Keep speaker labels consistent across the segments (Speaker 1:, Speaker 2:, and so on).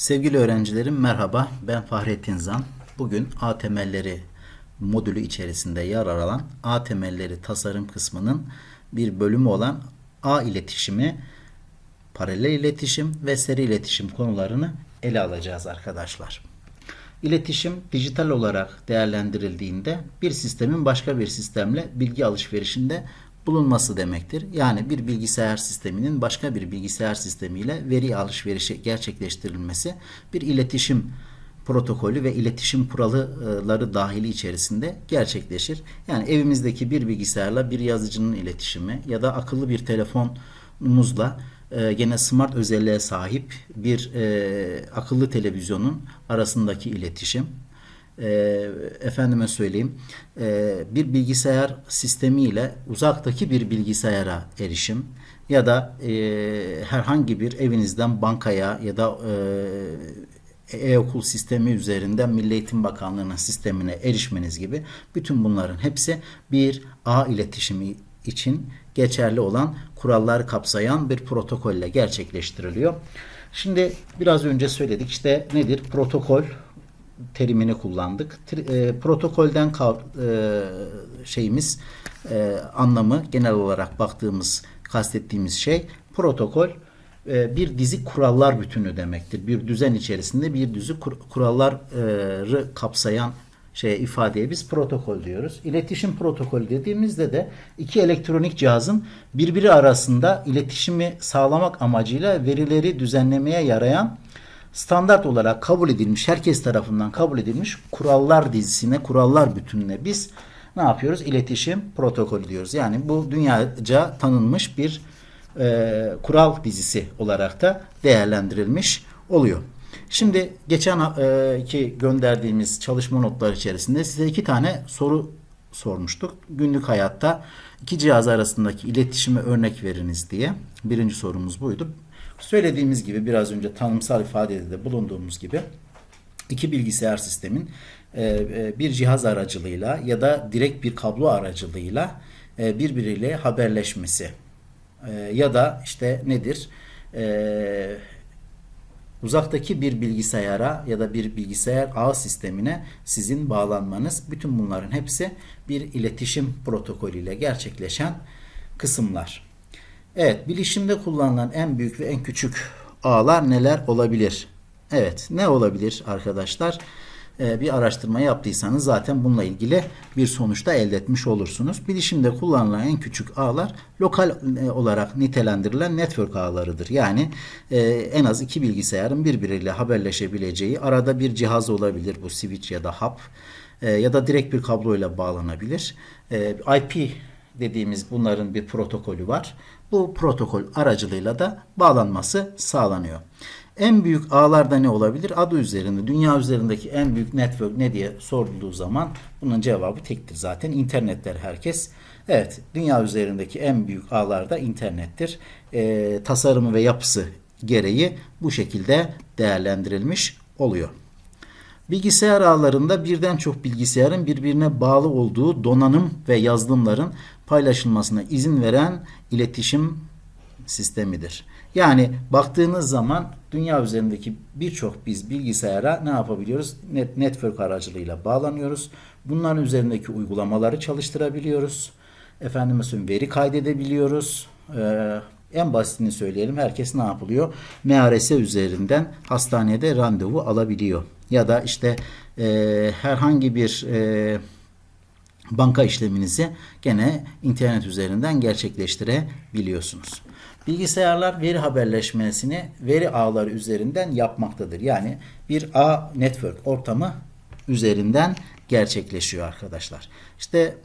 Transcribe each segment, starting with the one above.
Speaker 1: Sevgili öğrencilerim merhaba. Ben Fahrettin Zan. Bugün A temelleri modülü içerisinde yer alan A temelleri tasarım kısmının bir bölümü olan A iletişimi, paralel iletişim ve seri iletişim konularını ele alacağız arkadaşlar. İletişim dijital olarak değerlendirildiğinde bir sistemin başka bir sistemle bilgi alışverişinde bulunması demektir. Yani bir bilgisayar sisteminin başka bir bilgisayar sistemiyle veri alışverişi gerçekleştirilmesi bir iletişim protokolü ve iletişim kuralları dahili içerisinde gerçekleşir. Yani evimizdeki bir bilgisayarla bir yazıcının iletişimi ya da akıllı bir telefonumuzla e, gene smart özelliğe sahip bir e, akıllı televizyonun arasındaki iletişim e, efendime söyleyeyim e, bir bilgisayar sistemi ile uzaktaki bir bilgisayara erişim ya da e, herhangi bir evinizden bankaya ya da e, e-okul sistemi üzerinden Milli Eğitim Bakanlığı'nın sistemine erişmeniz gibi bütün bunların hepsi bir ağ iletişimi için geçerli olan kurallar kapsayan bir protokolle gerçekleştiriliyor. Şimdi biraz önce söyledik işte nedir? Protokol terimini kullandık. E, protokolden kav- e, şeyimiz e, anlamı genel olarak baktığımız kastettiğimiz şey protokol e, bir dizi kurallar bütünü demektir. Bir düzen içerisinde bir dizi kur- kuralları kapsayan şeye ifadeye biz protokol diyoruz. İletişim protokolü dediğimizde de iki elektronik cihazın birbiri arasında iletişimi sağlamak amacıyla verileri düzenlemeye yarayan standart olarak kabul edilmiş, herkes tarafından kabul edilmiş kurallar dizisine, kurallar bütününe biz ne yapıyoruz? İletişim protokolü diyoruz. Yani bu dünyaca tanınmış bir e, kural dizisi olarak da değerlendirilmiş oluyor. Şimdi geçen e, ki gönderdiğimiz çalışma notları içerisinde size iki tane soru sormuştuk. Günlük hayatta iki cihaz arasındaki iletişime örnek veriniz diye. Birinci sorumuz buydu. Söylediğimiz gibi biraz önce tanımsal ifadede de bulunduğumuz gibi iki bilgisayar sistemin e, e, bir cihaz aracılığıyla ya da direkt bir kablo aracılığıyla e, birbiriyle haberleşmesi ya da işte nedir uzaktaki bir bilgisayara ya da bir bilgisayar ağ sistemine sizin bağlanmanız bütün bunların hepsi bir iletişim protokolüyle gerçekleşen kısımlar. Evet, bilişimde kullanılan en büyük ve en küçük ağlar neler olabilir? Evet, ne olabilir arkadaşlar? Ee, bir araştırma yaptıysanız zaten bununla ilgili bir sonuçta elde etmiş olursunuz. Bilişimde kullanılan en küçük ağlar lokal e, olarak nitelendirilen network ağlarıdır. Yani e, en az iki bilgisayarın birbiriyle haberleşebileceği arada bir cihaz olabilir bu switch ya da hub e, ya da direkt bir kabloyla bağlanabilir. E, IP dediğimiz bunların bir protokolü var. Bu protokol aracılığıyla da bağlanması sağlanıyor. En büyük ağlarda ne olabilir? Adı üzerinde, dünya üzerindeki en büyük network ne diye sorulduğu zaman bunun cevabı tektir zaten. İnternetler herkes. Evet, dünya üzerindeki en büyük ağlar da internettir. Ee, tasarımı ve yapısı gereği bu şekilde değerlendirilmiş oluyor. Bilgisayar ağlarında birden çok bilgisayarın birbirine bağlı olduğu donanım ve yazılımların paylaşılmasına izin veren iletişim sistemidir. Yani baktığınız zaman dünya üzerindeki birçok biz bilgisayara ne yapabiliyoruz? Net, network aracılığıyla bağlanıyoruz. Bunların üzerindeki uygulamaları çalıştırabiliyoruz. Efendime söyleyeyim veri kaydedebiliyoruz. Ee, en basitini söyleyelim. Herkes ne yapılıyor? MRS üzerinden hastanede randevu alabiliyor. Ya da işte e, herhangi bir e, banka işleminizi gene internet üzerinden gerçekleştirebiliyorsunuz. Bilgisayarlar veri haberleşmesini veri ağları üzerinden yapmaktadır. Yani bir ağ network ortamı üzerinden gerçekleşiyor arkadaşlar. İşte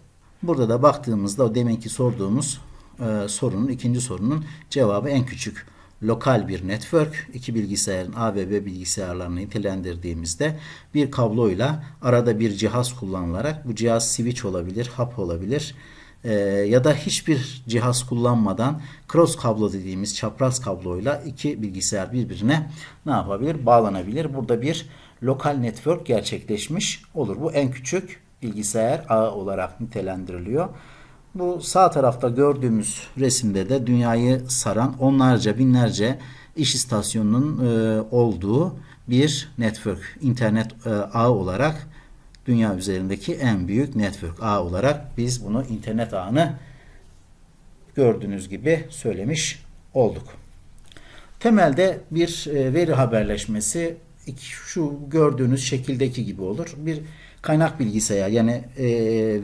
Speaker 1: burada da baktığımızda o deminki sorduğumuz e, sorunun ikinci sorunun cevabı en küçük lokal bir network iki bilgisayarın A ve B bilgisayarlarını nitelendirdiğimizde bir kabloyla arada bir cihaz kullanılarak bu cihaz switch olabilir, hub olabilir e, ya da hiçbir cihaz kullanmadan cross kablo dediğimiz çapraz kabloyla iki bilgisayar birbirine ne yapabilir? Bağlanabilir. Burada bir lokal network gerçekleşmiş olur. Bu en küçük bilgisayar ağı olarak nitelendiriliyor. Bu sağ tarafta gördüğümüz resimde de dünyayı saran onlarca binlerce iş istasyonunun e, olduğu bir network, internet e, ağı olarak dünya üzerindeki en büyük network ağı olarak biz bunu internet ağını gördüğünüz gibi söylemiş olduk. Temelde bir e, veri haberleşmesi şu gördüğünüz şekildeki gibi olur. Bir kaynak bilgisayar yani e,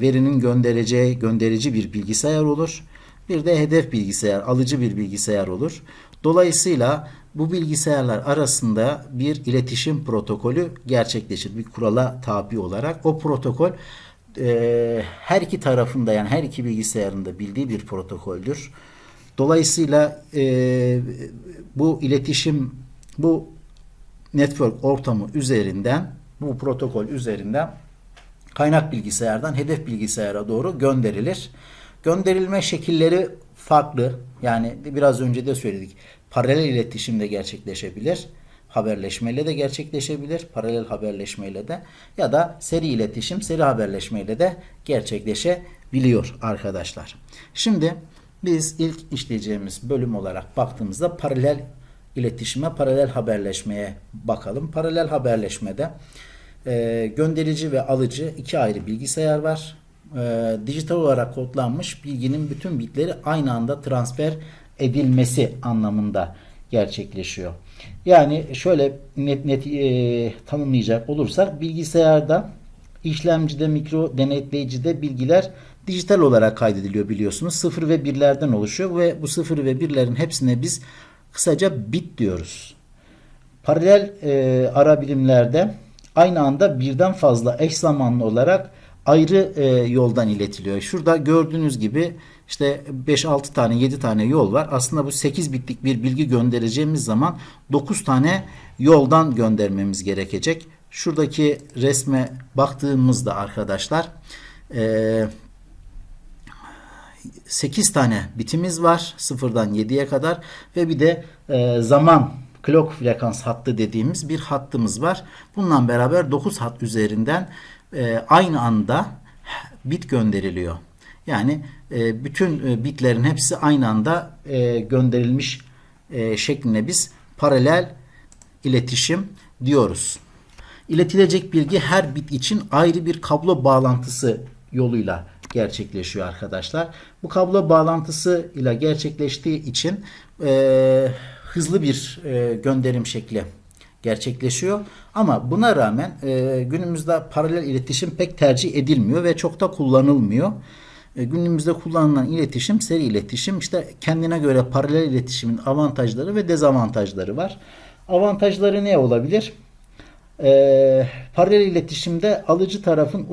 Speaker 1: verinin göndereceği gönderici bir bilgisayar olur. Bir de hedef bilgisayar, alıcı bir bilgisayar olur. Dolayısıyla bu bilgisayarlar arasında bir iletişim protokolü gerçekleşir. Bir kurala tabi olarak o protokol e, her iki tarafında yani her iki bilgisayarın da bildiği bir protokoldür. Dolayısıyla e, bu iletişim bu network ortamı üzerinden bu protokol üzerinden kaynak bilgisayardan hedef bilgisayara doğru gönderilir. Gönderilme şekilleri farklı. Yani biraz önce de söyledik. Paralel iletişim de gerçekleşebilir. Haberleşmeyle de gerçekleşebilir. Paralel haberleşmeyle de ya da seri iletişim, seri haberleşmeyle de gerçekleşebiliyor arkadaşlar. Şimdi biz ilk işleyeceğimiz bölüm olarak baktığımızda paralel iletişime, paralel haberleşmeye bakalım. Paralel haberleşmede e, gönderici ve alıcı iki ayrı bilgisayar var. E, dijital olarak kodlanmış bilginin bütün bitleri aynı anda transfer edilmesi anlamında gerçekleşiyor. Yani şöyle net net e, tanımlayacak olursak bilgisayarda işlemcide mikro denetleyicide bilgiler dijital olarak kaydediliyor biliyorsunuz. Sıfır ve birlerden oluşuyor ve bu sıfır ve birlerin hepsine biz kısaca bit diyoruz. Paralel e, ara birimlerde aynı anda birden fazla eş zamanlı olarak ayrı e, yoldan iletiliyor. Şurada gördüğünüz gibi işte 5-6 tane 7 tane yol var. Aslında bu 8 bitlik bir bilgi göndereceğimiz zaman 9 tane yoldan göndermemiz gerekecek. Şuradaki resme baktığımızda arkadaşlar e, 8 tane bitimiz var. 0'dan 7'ye kadar ve bir de e, zaman clock frekans hattı dediğimiz bir hattımız var. Bununla beraber 9 hat üzerinden e, aynı anda bit gönderiliyor. Yani e, bütün e, bitlerin hepsi aynı anda e, gönderilmiş e, şeklinde biz paralel iletişim diyoruz. İletilecek bilgi her bit için ayrı bir kablo bağlantısı yoluyla gerçekleşiyor arkadaşlar. Bu kablo bağlantısı ile gerçekleştiği için e, hızlı bir e, gönderim şekli gerçekleşiyor. Ama buna rağmen e, günümüzde paralel iletişim pek tercih edilmiyor ve çok da kullanılmıyor. E, günümüzde kullanılan iletişim seri iletişim. İşte kendine göre paralel iletişimin avantajları ve dezavantajları var. Avantajları ne olabilir? e, paralel iletişimde alıcı tarafın e,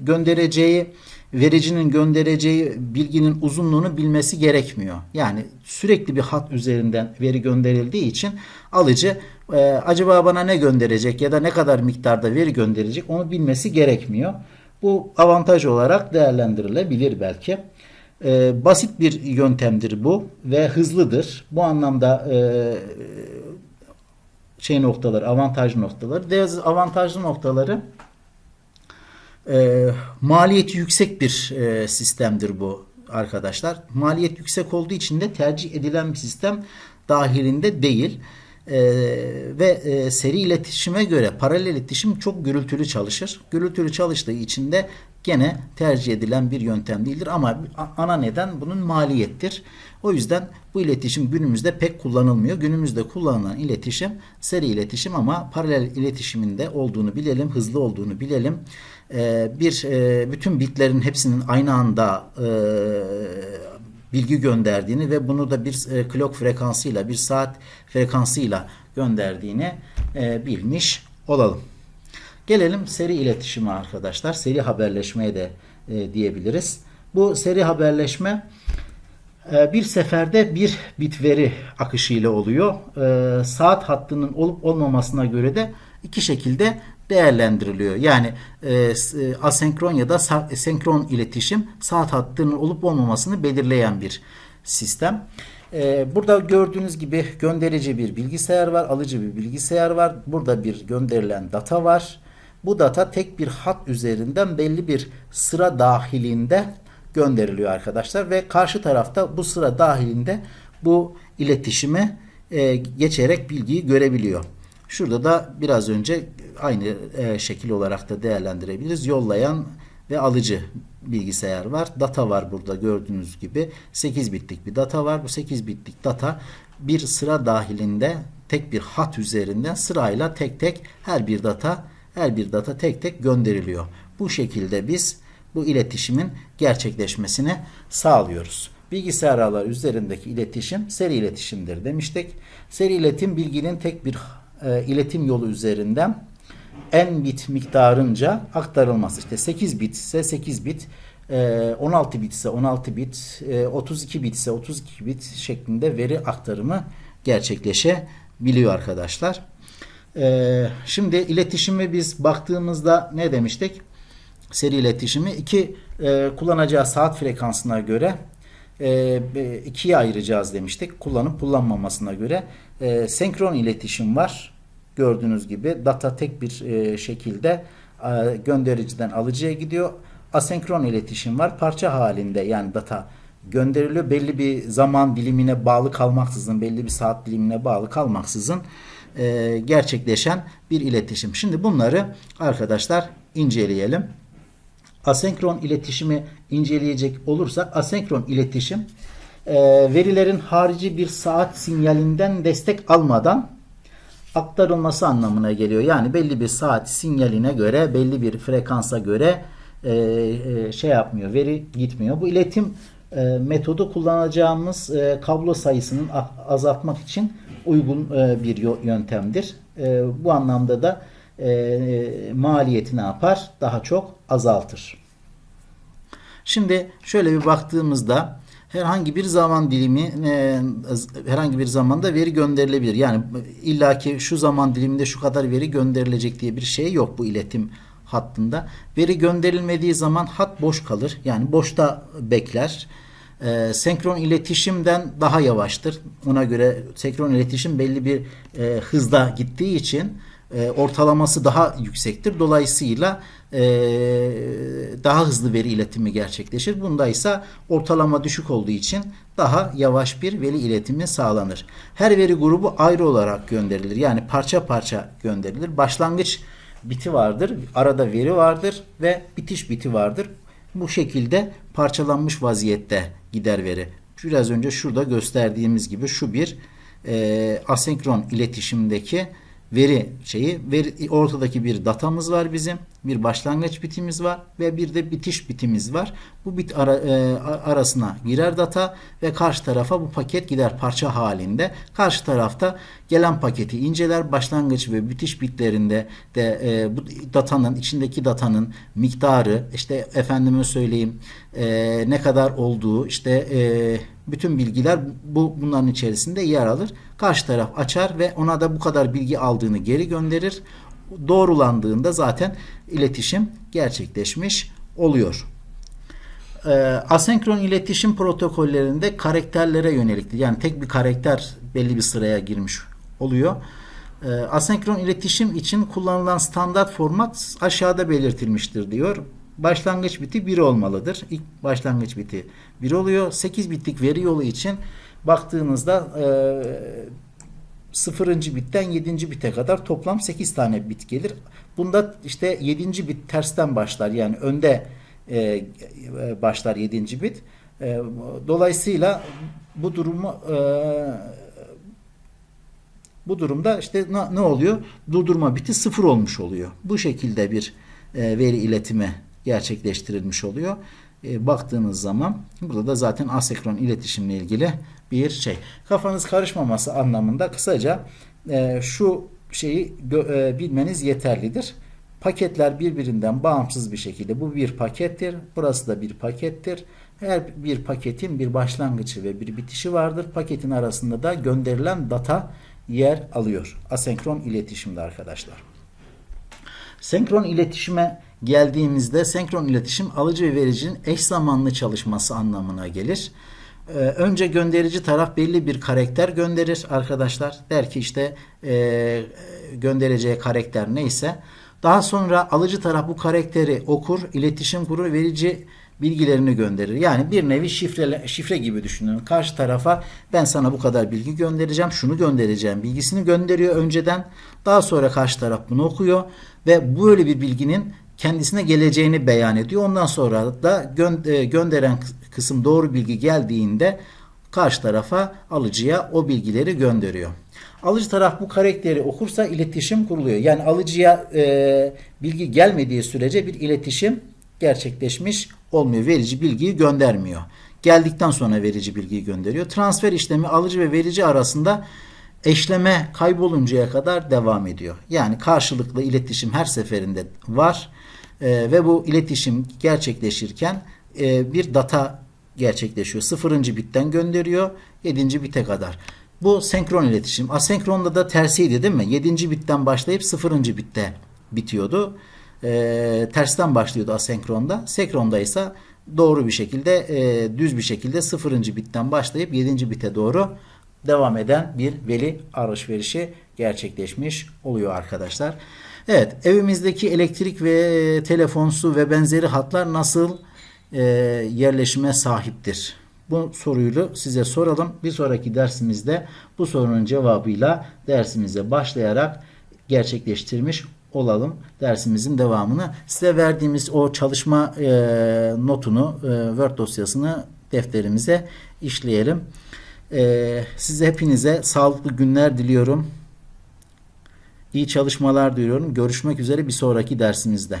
Speaker 1: göndereceği vericinin göndereceği bilginin uzunluğunu bilmesi gerekmiyor. Yani sürekli bir hat üzerinden veri gönderildiği için alıcı e, acaba bana ne gönderecek ya da ne kadar miktarda veri gönderecek onu bilmesi gerekmiyor. Bu avantaj olarak değerlendirilebilir belki. E, basit bir yöntemdir bu ve hızlıdır. Bu anlamda e, şey noktaları, avantajlı noktaları. Dezavantajlı noktaları e, maliyeti yüksek bir e, sistemdir bu arkadaşlar. Maliyet yüksek olduğu için de tercih edilen bir sistem dahilinde değil. E, ve e, seri iletişime göre paralel iletişim çok gürültülü çalışır. Gürültülü çalıştığı için de gene tercih edilen bir yöntem değildir ama ana neden bunun maliyettir. O yüzden bu iletişim günümüzde pek kullanılmıyor. Günümüzde kullanılan iletişim seri iletişim ama paralel iletişiminde olduğunu bilelim, hızlı olduğunu bilelim. Ee, bir e, bütün bitlerin hepsinin aynı anda e, bilgi gönderdiğini ve bunu da bir e, clock frekansıyla, bir saat frekansıyla gönderdiğini e, bilmiş olalım. Gelelim seri iletişime arkadaşlar. Seri haberleşmeye de diyebiliriz. Bu seri haberleşme bir seferde bir bit veri akışı ile oluyor. Saat hattının olup olmamasına göre de iki şekilde değerlendiriliyor. Yani e, e asenkron ya da senkron iletişim saat hattının olup olmamasını belirleyen bir sistem. E, burada gördüğünüz gibi gönderici bir bilgisayar var, alıcı bir bilgisayar var. Burada bir gönderilen data var. Bu data tek bir hat üzerinden belli bir sıra dahilinde gönderiliyor arkadaşlar ve karşı tarafta bu sıra dahilinde bu iletişimi e, geçerek bilgiyi görebiliyor. Şurada da biraz önce aynı e, şekil olarak da değerlendirebiliriz. Yollayan ve alıcı bilgisayar var. Data var burada gördüğünüz gibi. 8 bitlik bir data var. Bu 8 bitlik data bir sıra dahilinde tek bir hat üzerinden sırayla tek tek her bir data her bir data tek tek gönderiliyor. Bu şekilde biz bu iletişimin gerçekleşmesini sağlıyoruz. Bilgisayar ağları üzerindeki iletişim seri iletişimdir demiştik. Seri iletim bilginin tek bir e, iletim yolu üzerinden en bit miktarınca aktarılması. İşte 8 bit ise 8 bit, e, 16 bit ise 16 bit, e, 32 bit ise 32 bit şeklinde veri aktarımı gerçekleşebiliyor arkadaşlar. E, şimdi iletişimi biz baktığımızda ne demiştik? Seri iletişimi iki e, kullanacağı saat frekansına göre e, ikiye ayıracağız demiştik. Kullanıp kullanmamasına göre. E, senkron iletişim var. Gördüğünüz gibi data tek bir e, şekilde e, göndericiden alıcıya gidiyor. Asenkron iletişim var. Parça halinde yani data gönderiliyor. Belli bir zaman dilimine bağlı kalmaksızın, belli bir saat dilimine bağlı kalmaksızın e, gerçekleşen bir iletişim. Şimdi bunları arkadaşlar inceleyelim. Asenkron iletişimi inceleyecek olursak asenkron iletişim verilerin harici bir saat sinyalinden destek almadan aktarılması anlamına geliyor. Yani belli bir saat sinyaline göre, belli bir frekansa göre e, e, şey yapmıyor, veri gitmiyor. Bu iletim e, metodu kullanacağımız e, kablo sayısının azaltmak için uygun e, bir yöntemdir. E, bu anlamda da e, maliyeti ne yapar? Daha çok azaltır. Şimdi şöyle bir baktığımızda herhangi bir zaman dilimi e, herhangi bir zamanda veri gönderilebilir. Yani illaki şu zaman diliminde şu kadar veri gönderilecek diye bir şey yok bu iletim hattında. Veri gönderilmediği zaman hat boş kalır. Yani boşta bekler. E, senkron iletişimden daha yavaştır. Ona göre senkron iletişim belli bir e, hızda gittiği için e, ortalaması daha yüksektir. Dolayısıyla e, daha hızlı veri iletimi gerçekleşir. Bunda ise ortalama düşük olduğu için daha yavaş bir veri iletimi sağlanır. Her veri grubu ayrı olarak gönderilir. Yani parça parça gönderilir. Başlangıç biti vardır, arada veri vardır ve bitiş biti vardır. Bu şekilde parçalanmış vaziyette gider veri. Biraz önce şurada gösterdiğimiz gibi şu bir e, asenkron iletişimdeki veri şeyi veri, ortadaki bir datamız var bizim bir başlangıç bitimiz var ve bir de bitiş bitimiz var. Bu bit ara, e, arasına girer data ve karşı tarafa bu paket gider parça halinde. Karşı tarafta gelen paketi inceler başlangıç ve bitiş bitlerinde de e, bu datanın içindeki datanın miktarı işte efendime söyleyeyim e, ne kadar olduğu işte e, bütün bilgiler bu bunların içerisinde yer alır. Karşı taraf açar ve ona da bu kadar bilgi aldığını geri gönderir. Doğrulandığında zaten iletişim gerçekleşmiş oluyor. Ee, asenkron iletişim protokollerinde karakterlere yöneliktir. Yani tek bir karakter belli bir sıraya girmiş oluyor. Ee, asenkron iletişim için kullanılan standart format aşağıda belirtilmiştir diyor. Başlangıç biti 1 olmalıdır. İlk başlangıç biti 1 oluyor. 8 bitlik veri yolu için baktığınızda e, 0. bitten 7. bite kadar toplam 8 tane bit gelir. Bunda işte 7. bit tersten başlar. Yani önde e, başlar 7. bit. E, dolayısıyla bu durumu e, bu durumda işte ne, ne oluyor? Durdurma biti sıfır olmuş oluyor. Bu şekilde bir e, veri iletimi gerçekleştirilmiş oluyor. E, baktığınız zaman burada da zaten asenkron iletişimle ilgili bir şey. Kafanız karışmaması anlamında kısaca e, şu şeyi e, bilmeniz yeterlidir. Paketler birbirinden bağımsız bir şekilde bu bir pakettir. Burası da bir pakettir. Her bir paketin bir başlangıcı ve bir bitişi vardır. Paketin arasında da gönderilen data yer alıyor. Asenkron iletişimde arkadaşlar. Senkron iletişime geldiğimizde senkron iletişim alıcı ve vericinin eş zamanlı çalışması anlamına gelir. Ee, önce gönderici taraf belli bir karakter gönderir arkadaşlar. Der ki işte e, göndereceği karakter neyse. Daha sonra alıcı taraf bu karakteri okur, iletişim kurur, verici bilgilerini gönderir. Yani bir nevi şifre, şifre gibi düşünün. Karşı tarafa ben sana bu kadar bilgi göndereceğim, şunu göndereceğim bilgisini gönderiyor önceden. Daha sonra karşı taraf bunu okuyor ve böyle bir bilginin kendisine geleceğini beyan ediyor. Ondan sonra da e, gönderen kısım doğru bilgi geldiğinde karşı tarafa alıcıya o bilgileri gönderiyor. Alıcı taraf bu karakteri okursa iletişim kuruluyor. Yani alıcıya e, bilgi gelmediği sürece bir iletişim gerçekleşmiş olmuyor. Verici bilgiyi göndermiyor. Geldikten sonra verici bilgiyi gönderiyor. Transfer işlemi alıcı ve verici arasında eşleme kayboluncaya kadar devam ediyor. Yani karşılıklı iletişim her seferinde var E, ve bu iletişim gerçekleşirken e, bir data gerçekleşiyor. Sıfırıncı bitten gönderiyor 7. bite kadar. Bu senkron iletişim. Asenkronda da tersiydi değil mi? 7. bitten başlayıp 0. bitte bitiyordu. E, tersten başlıyordu asenkronda. Senkronda ise doğru bir şekilde e, düz bir şekilde 0. bitten başlayıp 7. bite doğru devam eden bir veri alışverişi gerçekleşmiş oluyor arkadaşlar. Evet evimizdeki elektrik ve telefon, su ve benzeri hatlar nasıl e, yerleşime sahiptir? Bu soruyu size soralım. Bir sonraki dersimizde bu sorunun cevabıyla dersimize başlayarak gerçekleştirmiş olalım dersimizin devamını. Size verdiğimiz o çalışma e, notunu, e, Word dosyasını defterimize işleyelim. E, size hepinize sağlıklı günler diliyorum. İyi çalışmalar diliyorum. Görüşmek üzere bir sonraki dersimizde.